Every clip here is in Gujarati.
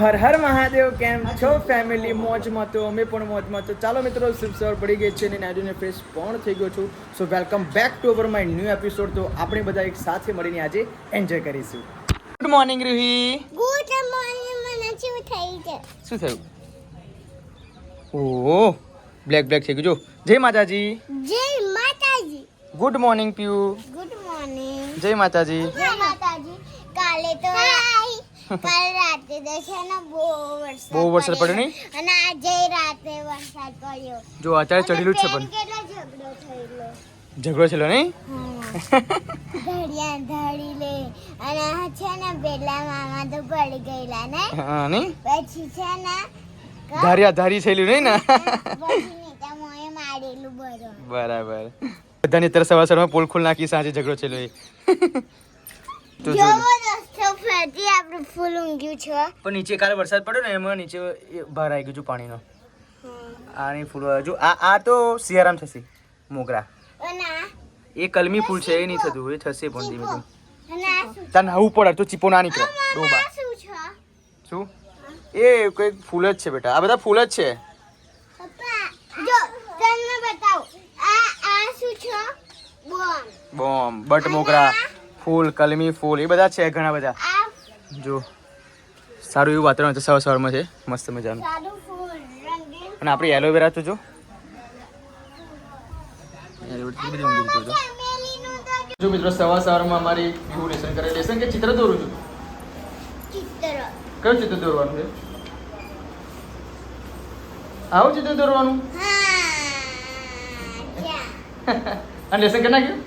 હર હર મહાદેવ કેમ છો ફેમિલી મોજમાં તો અમે પણ મોજમાં તો ચાલો મિત્રો શુભ સવાર પડી ગઈ છે અને નાજુને ફ્રેશ પણ થઈ ગયો છું. So welcome back to our my new episode તો આપણે બધા એક સાથે મળીને આજે એન્જોય કરીશું. Good morning Ruhi good morning મને શું થઈ છે? શું થયું? ઓહો બ્લેક બ્લેક થઈ ગયું. જો જય માતાજી. જય માતાજી. Good morning Piyu good morning જય માતાજી. જય માતાજી. કાલે તો કાલ રાતે તો છે ને બહુ વરસાદ બહુ વરસાદ પડ્યો. નહીં? અને આજે રાતે વરસાદ પડ્યો. જો અત્યારે ચડેલું છે પણ. કેટલો ઝઘડો થયેલો. ઝઘડો નહીં? ધડિયા ધડી લે. અને છે ને પેલા મામા તો પડી ગયેલા ને? હા પછી છે ને ધારિયા ધારી થયેલું નહીં ને? બરાબર. બધાની અત્યારે સવાર સવારમાં પોલ ખોલ નાખી સાંજે ઝઘડો છેલ્લો એ. તો જો જોવો દોસ્તો ફરતી આપણે ફૂલ ઊંઘ્યું છે. પણ નીચે કાલે વરસાદ પડ્યો ને એમાં નીચે બહાર આવી ગયું છે પાણીનો. આની ફૂલ જો આ આ તો સિયારામ થશે મોગરા. એ કલમી ફૂલ છે એ નહીં થતું એ થશે પણ ધીમે ધીમે. તને નવું પડે તો ચીપો ના નીકળે ડોબા. શું એ કંઈક ફૂલ જ છે બેટા આ બધા ફૂલ જ છે. બોમ. બટ મોગરા. ફૂલ કલમી ફૂલ એ બધા છે ઘણા બધા. જો સારું એવું વાતાવરણ છે સવાર સવારમાં છે. મસ્ત મજાનું. અને આપણી એલોવેરા તો જો. જો. મિત્રો સવાર સવારમાં અમારી હું લેસન કરે લેસન કે ચિત્ર દોરું છું. ચિત્ર. કયું ચિત્ર દોરવાનું છે? આવું ચિત્ર દોરવાનું? અને લેસન કરી નાખ્યું?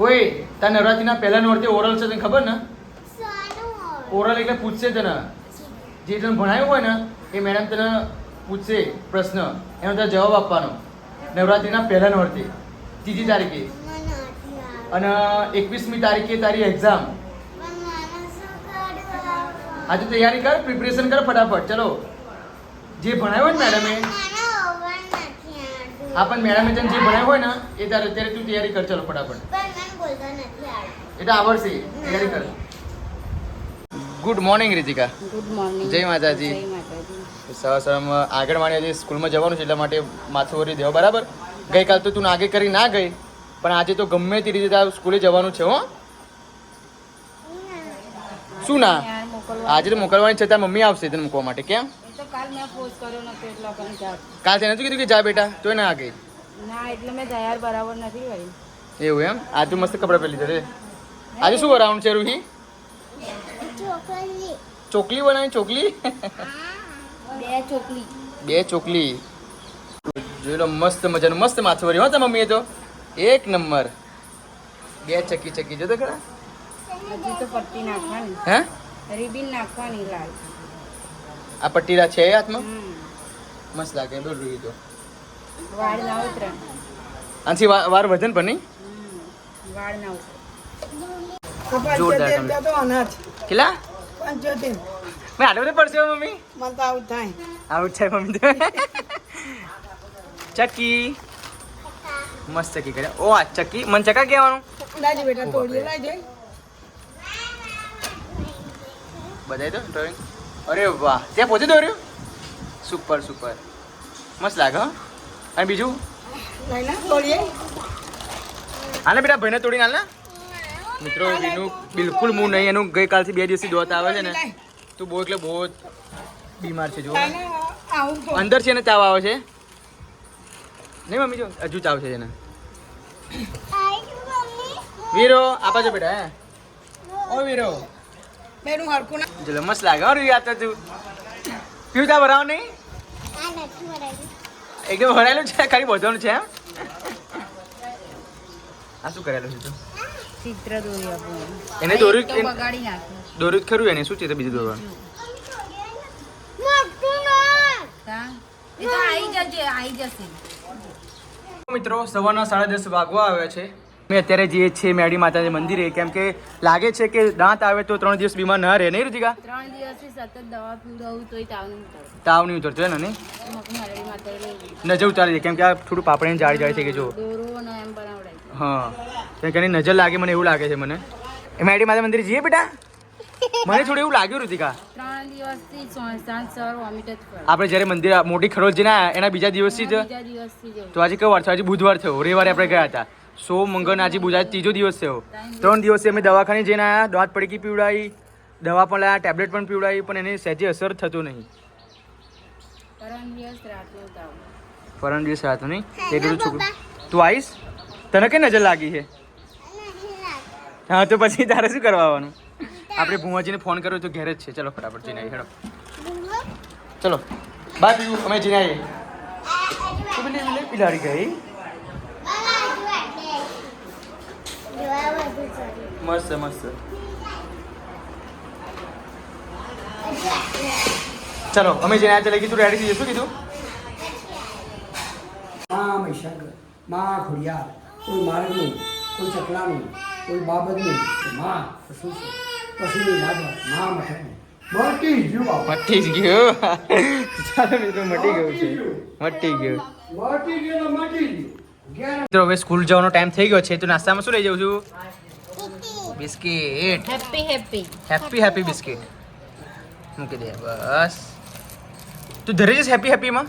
ઓય તાર નવરાત્રીના પહેલા નોરતે ઓરલ છે તને ખબર ને? ઓરલ એટલે પૂછશે તને. જે. તને ભણાયું હોય ને એ મેડમ તને પૂછશે પ્રશ્ન. એનો તારે જવાબ આપવાનો. નવરાત્રીના પહેલા અર્થે ત્રીજી તારીખે. અને એકવીસમી તારીખે તારી એક્ઝામ? આજે તૈયારી કર પ્રિપરેશન કર ફટાફટ. ચલો. જે ભણાવ્યો ને મેડમે નથી આવડતું. આ મેડમે તને જે ભણાયું હોય ને એ તારે અત્યારે તું તૈયારી કર ચાલો ફટાફટ. પણ મને બોલતા એટલે આવડશે તૈયારી કર. Good morning Ritika good morning જય માતાજી. જય માતાજી. આગળ માણી આજે સ્કૂલમાં જવાનું છે એટલા માટે માથું વરી દેવો બરાબર? ગઈકાલ તો તું આગે કરી ના ગઈ પણ આજે તો ગમે તે રીતે તારું સ્કૂલે જવાનું છે હો. શું ના? આજે તો મોકલવાની છે તાર મમ્મી આવશે તને મૂકવા માટે કેમ? એ તો કાલ મેં પોસ્ટ કર્યો નતો એટલે જાત. કાલ તેને શું કીધું કે જા બેટા તોય ના ગઈ. ના એટલે મેં તૈયાર બરાબર નથી કરી એવું એમ? આજે તું મસ્ત કપડાં પહેરી છે આજે શું બનાવવાનું છે રૂહી? ચોકલી. ચોકલી બનાવી ચોકલી? બે ચોકલી. બે ચોકલી. જોઈ લો મસ્ત મજાનું મસ્ત માથું ભર્યું હો તમારી મમ્મીએ તો. એક નંબર. બે ચકી ચકી જો તો ખરા? હજી તો પટ્ટી નાખવાની. હે? રિબિન નાખવાની લાલ. આ પટ્ટીરા છે હાથમાં? મસ્ત લાગે બોલ રૂહી તો વાળ ના ઉતરે આથી વાર વજન પણ નહીં. વાળ ના ઉતરે. જોરદાર. કેટલા? મેં પડશે મમ્મી. આવું છે મમ્મી. ચકી મસ્ત ચકી કરે. ઓ આ ચકી મને ચકા કહેવાનું. બધાય તો ડ્રોઈંગ અરે વાહ. ત્યાં પોતે દોર્યું? સુપર સુપર મસ્ત લાગે હો. અને બીજું? હાલે બેટા ભાઈને તોડીને હાલ ને મિત્રો એનું બિલકુલ હું નહીં એનું ગઈકાલથી બે દિવસથી દોત આવે છે ને. તું બહુ એટલે બહુ બીમાર છે જો. અંદર છે ને તાવ આવે છે? નહીં મમ્મી જો હજુ તાવ છે એને. વીરો આપા છો બેટા હે. ઓ વીરો. ચલો મસ્ત લાગે હો આ તો તું પીવું તા ભરાવ નહીં? આ નથી ભરાયું. એકદમ ભરાયેલું છે ખાલી બધવાનું છે એમ? આ શું કરેલું છે તું? ચિત્ર દોરી આપણું એને દોર્યું બગાડી નાખ્યું. દોર્યું ખરું એને શું છે તો બીજું દોરવાનું? ના. મિત્રો સવારના સાડા દસ વાગવા આવ્યા છે. મેં અત્યારે જઈએ છીએ મેડી માતાજી મંદિરે કેમ કે લાગે છે કે દાંત આવે તો ત્રણ દિવસ બીમાર ના રહે નહીં રુચિકા ત્રણ દિવસથી સતત દવા પીવડાવું તોય તાવ નહીં ઉતરતો તાવ નહીં ઉતરતો ને નજર ઉતારી કેમ કે આ થોડું પાપડીને જાળી જાળી થઈ ગઈ જો હા. કેમ કે નજર લાગે મને એવું લાગે છે મને. મેડી માતા મંદિરે જઈએ બેટા? મને થોડું એવું લાગ્યું રુચિકા ત્રણ દિવસથી સાંજ સવાર વોમિટ જ આપણે જ્યારે મંદિર મોટી ખરોજ જઈને એના બીજા દિવસથી જ? બીજા દિવસથી જ. તો આજે કયો વાર થયો? આજે બુધવાર થયો રવિવારે આપણે ગયા હતા. સોમ મંગળ આજે બુધ ત્રીજો દિવસ થયો ત્રણ દિવસે અમે દવાખાને જઈને આવ્યા દાંત પડકી પીવડાવી દવા પણ લાયા ટેબ્લેટ પણ પીવડાવી પણ એને સહેજે અસર થતો નહીં પરમ દિવસ રાતો નહીં નહીં એટલું છોકરું તું આવીશ તને કઈ નજર લાગી છે હા તો પછી તારે શું કરવા આવવાનું આપણે ભુવાજીને ફોન કર્યો તો ઘેર જ છે ચલો ફટાફટ જઈને આવી હેડો ચલો બાય પીવું અમે જઈને આવીએ તું બિલાડી ગઈ મસ્ત મસ્ત. ચલો અમે જઈને આજે કીધું રેડી થઈ જશું કીધું? મા મહીસાગર મા ખોડિયાર કોઈ માર્ગનું કોઈ ચકલાનું કોઈ બાબતનું માં કશું છે. પશુની લાગરમાં મઠકનું મટી ગયું મટી જ ગયું. ચાલો મિત્રો મટી ગયું છે. મટી ગયું. મટી ગયું મટી ગયું. મિત્રો હવે સ્કૂલ જવાનો ટાઈમ થઈ ગયો છે. તો નાસ્તામાં શું લઈ જાઉં છું? Biscuit happy happy happy happy biscuit મૂકી દે બસ તું ધરે જઈશ હેપી હેપીમાં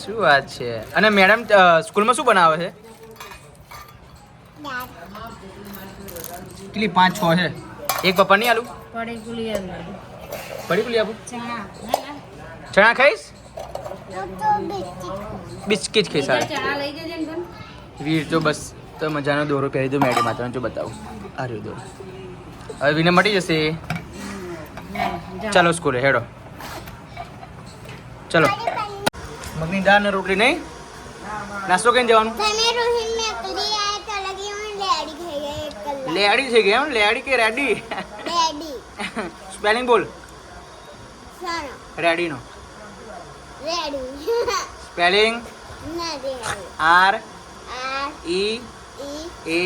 શું વાત છે? અને મેડમ સ્કૂલમાં શું બનાવે છે? કેટલી પાંચ છ છે? એક પપ્પા નહીં આલું? પડી ગુલી આપું ચણા ખાઈશ? બિસ્કિટ ખાઈશ વીર તો બસ તો મજાનો દોરો પહેરી દો મેડી માતાનો જો બતાવું. આ રહ્યો દોરો હવે વિને મટી જશે. ચાલો સ્કૂલે હેડો. ચલો. મગની દાળ ને રોટલી નહીં? નાસ્તો કઈ જવાનું. લેડી થઈ ગઈ એમ? લેડી કે રેડી? સ્પેલિંગ બોલ. Ready રેડીનો. Spelling R E A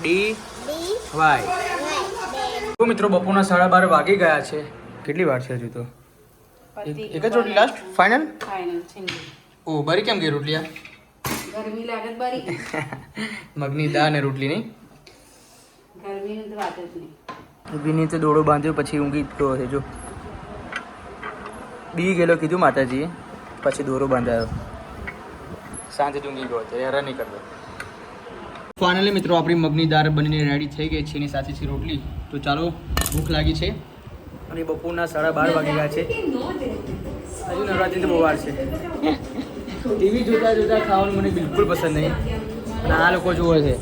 D Y તો મિત્રો બપોરના સાડા બાર વાગી ગયા છે. કેટલી વાર છે હજુ તો? એક જ રોટલી લાસ્ટ ફાઇનલ ઓ બરી કેમ ગઈ રોટલી આ? ગરમી લાગે તો બરી? મગની દાળ ને રોટલી નહીં? ગરમીની તો વાત જ નહીં. વિની તો દોડો બાંધ્યો પછી ઊંઘી ગયો છે જો. બી ગયેલો કીધું માતાજીએ પછી દોરો બાંધાયો. સાંજે જ ઊંઘી ગયો હતો હેરાન નહીં કરતો. ફાઇનલી મિત્રો, આપણી મગની દાળ બનીને રેડી થઈ ગઈ છે. એની સાથે છે રોટલી. તો ચાલો, ભૂખ લાગી છે. અને બપોરના સાડા બાર વાગી ગયા છે. હજુ નવરાત્રી તો બહુ વાર છે. ટીવી જોતા જોતા ખાવાનું મને બિલકુલ પસંદ નહીં. અને આ લોકો જુએ છે.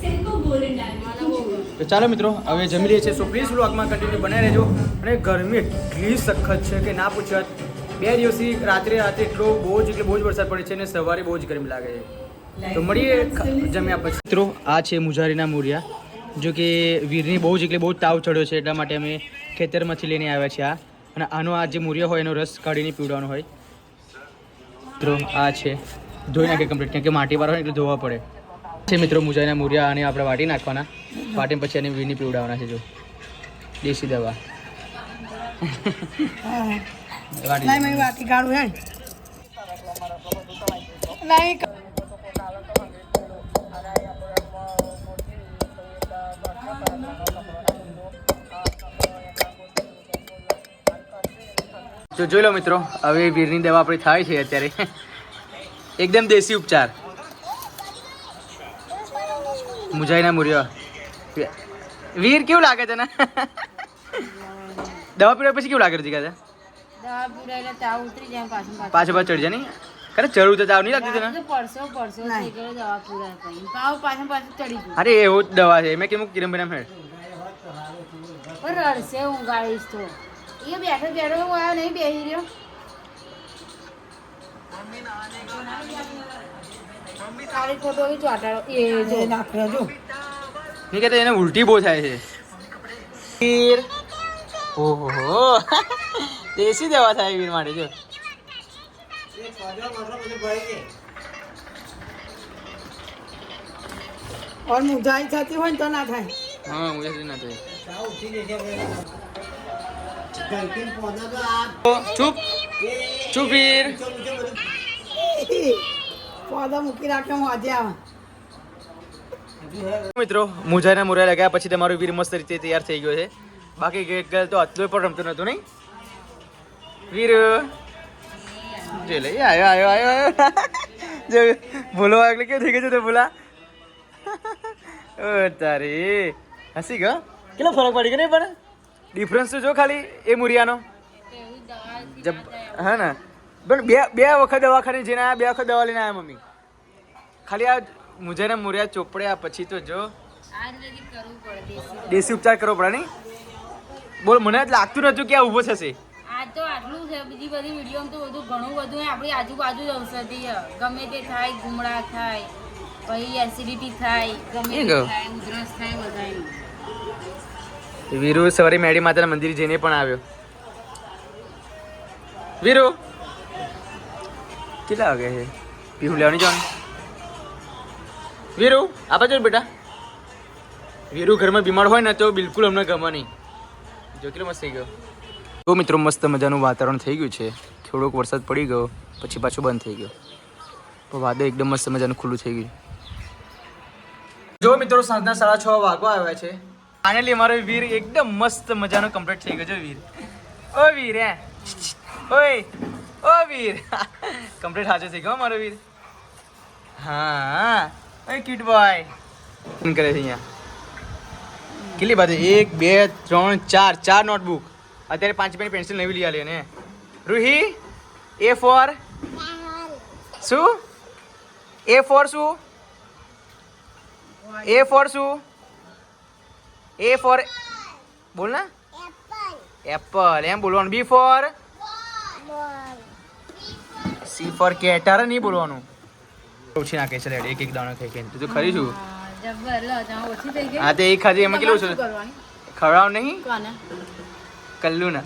તો ચાલો મિત્રો, હવે જમી રહીએ છીએ. સો પ્લીઝ વ્લોગમાં કન્ટિન્યુ બનાવી રહેજો. અને ગરમી એટલી સખત છે કે ના પૂછત. બે દિવસથી રાત્રે રાત્રે એટલો બહુ જ એટલે બહુ જ વરસાદ પડે છે અને સવારે બહુ જ ગરમી લાગે છે. તો મળીએ જમ્યા પછી. મિત્રો આ છે મુજારીના મૂરિયા જો કે વીરની બહુ જ એટલે બહુ તાવ ચડ્યો છે એટલા માટે અમે ખેતરમાંથી લઈને આવ્યા છીએ આ. અને આનો આ જે મૂરિયા હોય એનો રસ કાઢીને પીવડાવવાનો હોય. મિત્રો આ છે. ધોઈ નાખે કમ્પ્લીટ કેમ કે માટી વાળો એટલે ધોવા પડે. છે મિત્રો મુજારીના મૂરિયા અને આપણે વાટી નાખવાના. વાટીને પછી એને વીરની પીવડાવવાના છે જો. દેશી દવા. વાટી કાઢું હે નહીં જો જોઈ લો મિત્રો હવે વીરની દવા આપણી થાય છે અત્યારે. એકદમ દેશી ઉપચાર. મુજાઈના મૂર્યો. વીર કેવું લાગે તને દવા પીડા પછી કેવું લાગે છે જાય પાછું પાછું. ચડી જાય નહીં? ખરે ચડવું તો તાવ નહીં લાગતી તને? તો અરે એવું જ દવા છે. મેં કેમ કિરમ બેન હેડ રડશે ઊંઘાડીશ તો. એ બેઠો બેઠો હું આવ્યો નહીં બેસી રહ્યો. ખાલી ખોટો એ ચોટાડો એ જો. નાખ્યો જો. કહેતા એને ઉલટી બહુ થાય છે. વીર. ઓહો હો. દેશી દવા થાય વીર માટે જો. ઓર મુજાઈ થતી હોય ને તો ના થાય. હા મુજે ના થાય ચૂપ. ચૂપ વીર. પોદા મૂકી રાખે હું આજે આવા મિત્રો મુજાના મુરા લગાયા પછી તમારો વીર મસ્ત રીતે તૈયાર થઈ ગયો છે. બાકી ગયેલ તો આટલું પણ રમતો નતું નહીં? વીર. જે લઈ આવ્યો આવ્યો આવ્યો જે ભૂલો એટલે કેવું થઈ ગયું છે તો ભૂલા? ઓ તારી. હસી ગયો? કેટલો ફરક પડી ગયો નહીં પણ? ડિફરન્સ તો જો ખાલી એ મુરિયાનો. હા ને. પણ બે બે વખત દવાખાને જઈને આવ્યા બે વખત દવા લઈને આવ્યા મમ્મી. ખાલી આ મુજાને મુરિયા ચોપડ્યા પછી તો જો. દેશી ઉપચાર કરવો પડે નહીં? બોલ મને જ લાગતું નતું કે આ ઊભો થશે. આ તો આટલું છે બીજી બધી વીડિયો તો બધું ઘણું બધું આપણી આજુબાજુ જ ઔષધિ ગમે તે થાય ગુમડા થાય પછી એસિડિટી થાય ગમે તે થાય ઉધરસ થાય બધાયનું. વીરુ સવારે મેડી માતાના મંદિર જઈને પણ આવ્યો. વીરુ! કેટલા વાગે છે? પીવું લેવાની જવાનું વીરુ, આ બાજુ બેટા. વીરુ ઘરમાં બીમાર હોય ને તો બિલકુલ અમને ગમે નહીં. જો કેટલો મસ્ત થઈ ગયો. તો મિત્રો મસ્ત મજાનું વાતાવરણ થઈ ગયું છે. થોડોક વરસાદ પડી ગયો, પછી પાછું બંધ થઈ ગયો. તો વાદળ એકદમ મસ્ત મજાનું ખુલ્લું થઈ ગયું. જો મિત્રો સાંજના સાડા છ વાગવા આવ્યા છે. ફાઇનલી મારો વીર એકદમ મસ્ત મજાનો કમ્પ્લીટ થઈ ગયો છે વીર. ઓ વીર, હે. ઓય, ઓ વીર. કમ્પ્લીટ હાજર થઈ ગયો અમારો મારો વીર. હા, ઓય ક્યુટ બોય કરે છે અહીંયા. કેટલી બાજુ? એક, બે, ત્રણ, ચાર ચાર નોટબુક અત્યારે પાંચ પેન પેન્સિલ નવી લઈ આલી ને રૂહી, એ ફોર શું? એ ફોર શું? એ ફોર શું? એ ફોર બોલ ને એપલ એમ બોલવાનું. બી ફોર સી ફોર કેટર નહીં બોલવાનું. ઓછી નાખે છે લેડ એક એક દાણો ખાઈ ખાઈને. તું ખરી છું. હા, તે એક ખાધી. એમાં કેટલું છે? ખવડાવ નહીં? કલ્લુ ના